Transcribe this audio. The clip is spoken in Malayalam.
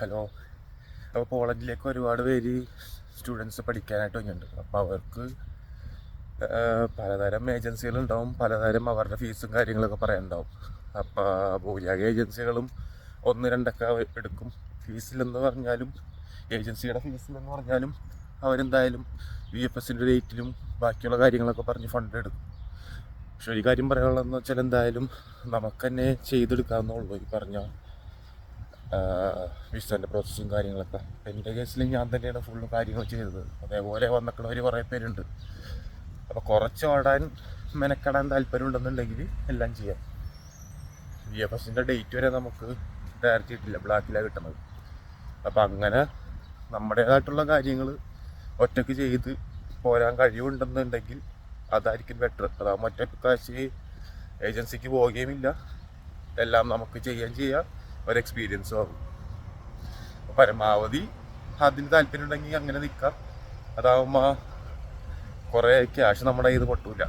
ഹലോ അപ്പോൾ പോളണ്ടിലേക്ക് ഒരുപാട് പേര് സ്റ്റുഡൻസ് പഠിക്കാനായിട്ട് വന്നിട്ടുണ്ട്. അപ്പോൾ അവർക്ക് പലതരം ഏജൻസികളുണ്ടാവും പലതരം അവരുടെ ഫീസും കാര്യങ്ങളൊക്കെ പറയാനുണ്ടാവും. അപ്പോൾ ഭൂരിഭാഗ ഏജൻസികളും ഒന്ന് രണ്ടൊക്കെ എടുക്കും. ഫീസിലെന്ന് പറഞ്ഞാലും ഏജൻസിയുടെ ഫീസിലെന്ന് പറഞ്ഞാലും അവരെന്തായാലും വി എഫ് എസിന്റെ റേറ്റിലും ബാക്കിയുള്ള കാര്യങ്ങളൊക്കെ പറഞ്ഞ് ഫണ്ട് എടുക്കും. പക്ഷെ ഒരു കാര്യം പറയാനുള്ളതെന്ന് വെച്ചാൽ എന്തായാലും നമുക്ക് തന്നെ ചെയ്തെടുക്കാവുന്നുള്ളൂ ഈ പറഞ്ഞ വിസന്റെ പ്രോസസ്സും കാര്യങ്ങളൊക്കെ. എന്റെ കേസിൽ ഞാൻ തന്നെയാണ് ഫുള്ള് കാര്യങ്ങൾ ചെയ്തത്. അതേപോലെ വന്നിട്ടുള്ളവർ കുറേ പേരുണ്ട്. അപ്പോൾ കുറച്ച് ഓടാൻ മെനക്കെടാൻ താല്പര്യം ഉണ്ടെന്നുണ്ടെങ്കിൽ എല്ലാം ചെയ്യാം. വി എഫ് എസിന്റെ ഡേറ്റ് വരെ നമുക്ക് ഡയറക്റ്റ് കിട്ടില്ല. ബ്ലാക്കിലാണ് കിട്ടുന്നത്. അപ്പോൾ അങ്ങനെ നമ്മുടേതായിട്ടുള്ള കാര്യങ്ങൾ ഒറ്റയ്ക്ക് ചെയ്ത് പോരാൻ കഴിവുണ്ടെന്നുണ്ടെങ്കിൽ അതായിരിക്കും ബെറ്റർ അതാകുമ്പോൾ ഒറ്റ കാശ് ഏജൻസിക്ക് പോവുകയുമില്ല. എല്ലാം നമുക്ക് ചെയ്യാൻ ചെയ്യാം. ഒരു എക്സ്പീരിയൻസും ആകും പരമാവധി അതിന് താല്പര്യം ഉണ്ടെങ്കിൽ അങ്ങനെ നിൽക്കാം. അതാവുമ്പോൾ കുറേ ക്യാഷ് നമ്മുടെ ഇത് പൊട്ടൂല.